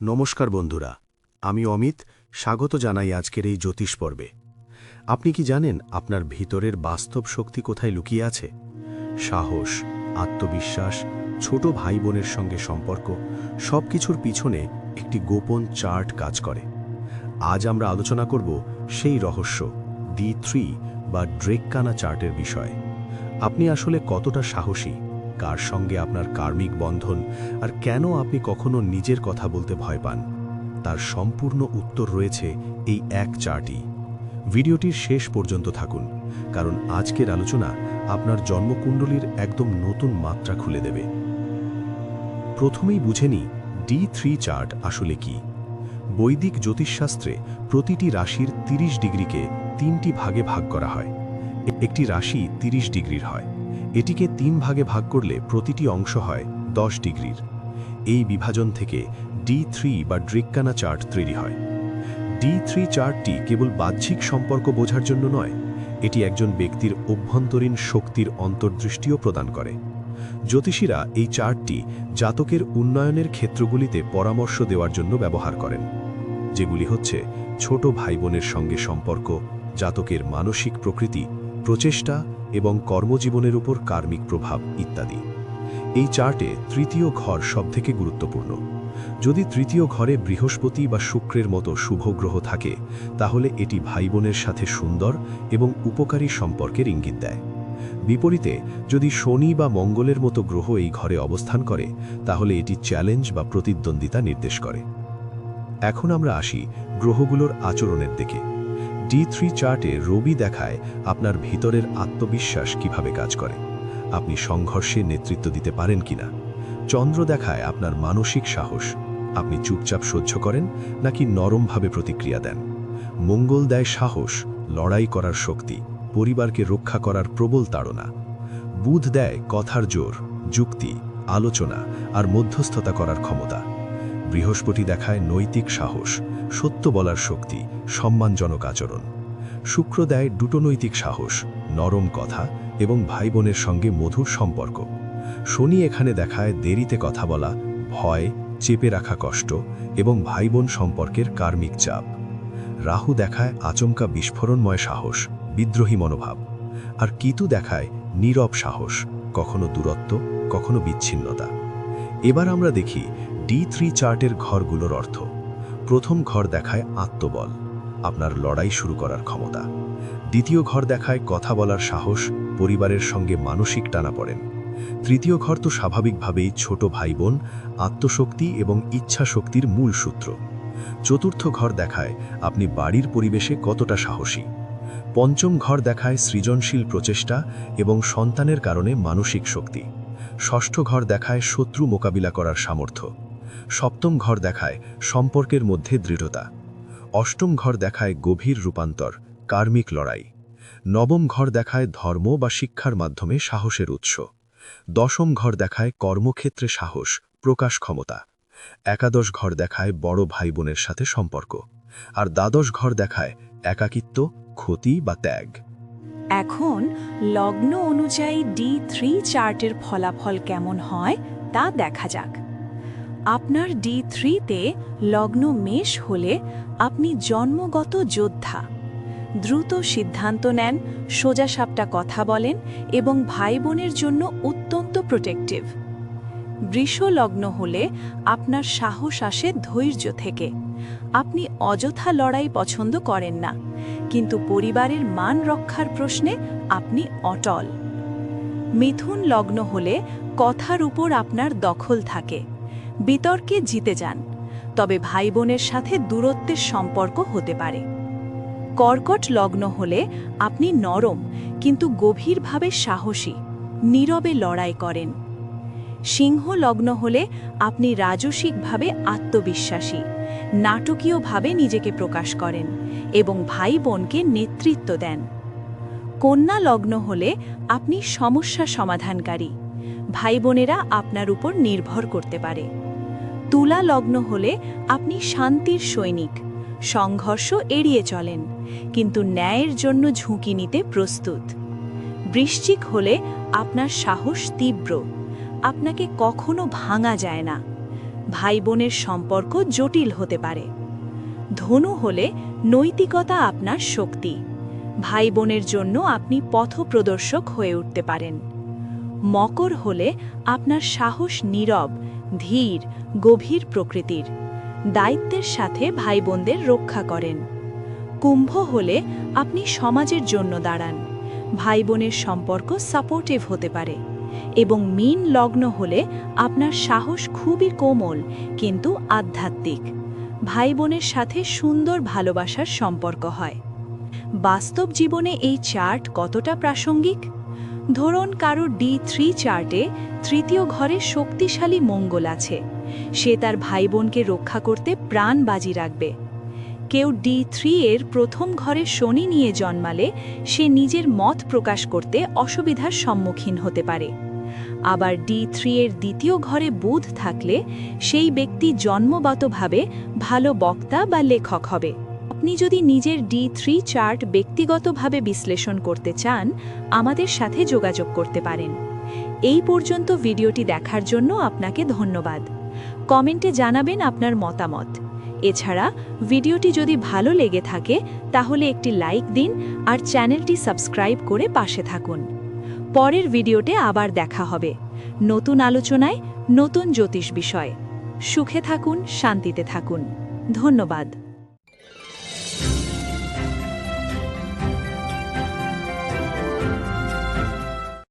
নমস্কার বন্ধুরা, আমি অমিত, স্বাগত জানাই আজকের এই জ্যোতিষ পর্বে। আপনি কি জানেন আপনার ভিতরের বাস্তব শক্তি কোথায় লুকিয়ে আছে? সাহস, আত্মবিশ্বাস, ছোট ভাই বোনের সঙ্গে সম্পর্ক সব কিছুর পিছনে একটি গোপন চার্ট কাজ করে। আজ আমরা আলোচনা করব সেই রহস্য ডি থ্রি বা ড্রেককানা চার্টের বিষয়ে। আপনি আসলে কতটা সাহসী? কার সঙ্গে আপনার কার্মিক বন্ধন আর কেন আপনি কখনো নিজের কথা বলতে ভয় পান? তার সম্পূর্ণ উত্তর রয়েছে এই এক চার্টই ভিডিওটির শেষ পর্যন্ত থাকুন, কারণ আজকের আলোচনা আপনার জন্মকুণ্ডলীর একদম নতুন মাত্রা খুলে দেবে। প্রথমেই বুঝে নি ডি থ্রি চার্ট আসলে কি। বৈদিক জ্যোতিষশাস্ত্রে প্রতিটি রাশির ৩০ ডিগ্রিকে তিনটি ভাগে ভাগ করা হয়। একটি রাশি ৩০ ডিগ্রির হয়। এটিকে তিন ভাগে ভাগ করলে প্রতিটি অংশ হয় দশ ডিগ্রির। এই বিভাজন থেকে ডি থ্রি বা ড্রিক্কানা চার্ট তৈরি হয়। ডি থ্রি চার্টটি কেবল বাহ্যিক সম্পর্ক বোঝার জন্য নয়, এটি একজন ব্যক্তির অভ্যন্তরীণ শক্তির অন্তর্দৃষ্টিও প্রদান করে। জ্যোতিষীরা এই চার্টটি জাতকের উন্নয়নের ক্ষেত্রগুলিতে পরামর্শ দেওয়ার জন্য ব্যবহার করেন, যেগুলি হচ্ছে ছোট ভাই বোনের সঙ্গে সম্পর্ক, জাতকের মানসিক প্রকৃতি, প্রচেষ্টা এবং কর্মজীবনের উপর কার্মিক প্রভাব ইত্যাদি। এই চার্টে তৃতীয় ঘর সবথেকে গুরুত্বপূর্ণ। যদি তৃতীয় ঘরে বৃহস্পতি বা শুক্রের মতো শুভ গ্রহ থাকে, তাহলে এটি ভাই বোনের সাথে সুন্দর এবং উপকারী সম্পর্কের ইঙ্গিত দেয়। বিপরীতে, যদি শনি বা মঙ্গলের মতো গ্রহ এই ঘরে অবস্থান করে, তাহলে এটি চ্যালেঞ্জ বা প্রতিদ্বন্দ্বিতা নির্দেশ করে। এখন আমরা আসি গ্রহগুলোর আচরণের দিকে। ডি থ্রি চার্টে রবি দেখায় আপনার ভিতরের আত্মবিশ্বাস কীভাবে কাজ করে। আপনি সংঘর্ষে নেতৃত্ব দিতে পারেন কিনা। চন্দ্র দেখায় আপনার মানসিক সাহস। আপনি চুপচাপ সহ্য করেন নাকি নরমভাবে প্রতিক্রিয়া দেন। মঙ্গল দেয় সাহস, লড়াই করার শক্তি, পরিবারকে রক্ষা করার প্রবল তাড়না। বুধ দেয় কথার জোর, যুক্তি, আলোচনা আর মধ্যস্থতা করার ক্ষমতা। বৃহস্পতি দেখায় নৈতিক সাহস, সত্য বলার শক্তি, সম্মানজনক আচরণ। শুক্র দেয় দুটো নৈতিক সাহস, নরম কথা এবং ভাই বোনের সঙ্গে মধুর সম্পর্ক। শনি এখানে দেখায় দেরিতে কথা বলা, ভয়, চেপে রাখা কষ্ট এবং ভাই বোন সম্পর্কের কার্মিক চাপ। রাহু দেখায় আচমকা বিস্ফোরণময় সাহস, বিদ্রোহী মনোভাব। আর কিতু দেখায় নীরব সাহস, কখনো দূরত্ব, কখনো বিচ্ছিন্নতা। এবার আমরা দেখি ডি থ্রি চার্টের ঘরগুলোর অর্থ, প্রথম ঘর দেখায় আত্মবল, আপনার লড়াই শুরু করার ক্ষমতা। দ্বিতীয় ঘর দেখায় কথা বলার সাহস, পরিবারের সঙ্গে মানসিক টানা পড়েন। তৃতীয় ঘর তো স্বাভাবিকভাবেই ছোট ভাই বোন আত্মশক্তি এবং ইচ্ছা শক্তির মূল সূত্র। চতুর্থ ঘর দেখায় আপনি বাড়ির পরিবেশে কতটা সাহসী। পঞ্চম ঘর দেখায় সৃজনশীল প্রচেষ্টা এবং সন্তানের কারণে মানসিক শক্তি। ষষ্ঠ ঘর দেখায় শত্রু মোকাবিলা করার সামর্থ্য। সপ্তম ঘর দেখায় সম্পর্কের মধ্যে দৃঢ়তা। অষ্টম ঘর দেখায় গভীর রূপান্তর, কার্মিক লড়াই। নবম ঘর দেখায় ধর্ম বা শিক্ষার মাধ্যমে সাহসের উৎস। দশম ঘর দেখায় কর্মক্ষেত্রে সাহস, প্রকাশ ক্ষমতা। একাদশ ঘর দেখায় বড় ভাই বোনের সাথে সম্পর্ক। আর দ্বাদশ ঘর দেখায় একাকিত্ব, ক্ষতি বা ত্যাগ। এখন লগ্ন অনুযায়ী ডি থ্রি চার্টের ফলাফল কেমন হয় তা দেখা যাক। আপনার ডি থ্রিতে লগ্ন মেষ হলে আপনি জন্মগত যোদ্ধা। দ্রুত সিদ্ধান্ত নেন সোজাসাপটা কথা বলেন এবং ভাই বোনের জন্য অত্যন্ত প্রোটেক্টিভ বৃষ লগ্ন হলে আপনার সাহস আসে ধৈর্য থেকে। আপনি অযথা লড়াই পছন্দ করেন না, কিন্তু পরিবারের মান রক্ষার প্রশ্নে আপনি অটল। মিথুন লগ্ন হলে কথার উপর আপনার দখল থাকে। বিতর্কে জিতে যান, তবে ভাই বোনের সাথে দূরত্বের সম্পর্ক হতে পারে। কর্কট লগ্ন হলে আপনি নরম কিন্তু গভীরভাবে সাহসী, নীরবে লড়াই করেন। সিংহ লগ্ন হলে আপনি রাজসিকভাবে আত্মবিশ্বাসী, নাটকীয়ভাবে নিজেকে প্রকাশ করেন এবং ভাই বোনকে নেতৃত্ব দেন। কন্যা লগ্ন হলে আপনি সমস্যা সমাধানকারী ভাই বোনেরা আপনার উপর নির্ভর করতে পারে। তুলা লগ্ন হলে আপনি শান্তির সৈনিক। সংঘর্ষ এড়িয়ে চলেন, কিন্তু ন্যায়ের জন্য ঝুঁকি নিতে প্রস্তুত। বৃশ্চিক হলে আপনার সাহস তীব্র, আপনাকে কখনো ভাঙা যায় না। ভাই বোনের সম্পর্ক জটিল হতে পারে। ধনু হলে নৈতিকতা আপনার শক্তি ভাই বোনের জন্য আপনি পথপ্রদর্শক হয়ে উঠতে পারেন। মকর হলে আপনার সাহস নীরব ধীর, গভীর প্রকৃতির। দায়িত্বের সাথে ভাই বোনদের রক্ষা করেন। কুম্ভ হলে আপনি সমাজের জন্য দাঁড়ান। ভাই বোনের সম্পর্ক সাপোর্টিভ হতে পারে এবং মিন লগ্ন হলে আপনার সাহস খুবই কোমল কিন্তু আধ্যাত্মিক। ভাই বোনের সাথে সুন্দর ভালোবাসার সম্পর্ক হয়। বাস্তব জীবনে এই চার্ট কতটা প্রাসঙ্গিক? ধরুন কারও ডি থ্রি চার্টে তৃতীয় ঘরে শক্তিশালী মঙ্গল আছে। সে তার ভাই বোনকে রক্ষা করতে প্রাণ বাজি রাখবে। কেউ ডি থ্রি এর প্রথম ঘরে শনি নিয়ে জন্মালে সে নিজের মত প্রকাশ করতে অসুবিধার সম্মুখীন হতে পারে। আবার ডি থ্রি এর দ্বিতীয় ঘরে বুধ থাকলে সেই ব্যক্তি জন্মগতভাবে ভালো বক্তা বা লেখক হবে। আপনি যদি নিজের ডি থ্রি চার্ট ব্যক্তিগতভাবে বিশ্লেষণ করতে চান, আমাদের সাথে যোগাযোগ করতে পারেন। এই পর্যন্ত ভিডিওটি দেখার জন্য আপনাকে ধন্যবাদ। কমেন্টে জানাবেন আপনার মতামত। এছাড়া, ভিডিওটি যদি ভালো লেগে থাকে, তাহলে একটি লাইক দিন আর চ্যানেলটি সাবস্ক্রাইব করে পাশে থাকুন। পরের ভিডিওতে আবার দেখা হবে। নতুন আলোচনায় নতুন জ্যোতিষ বিষয়। সুখে থাকুন, শান্তিতে থাকুন। ধন্যবাদ।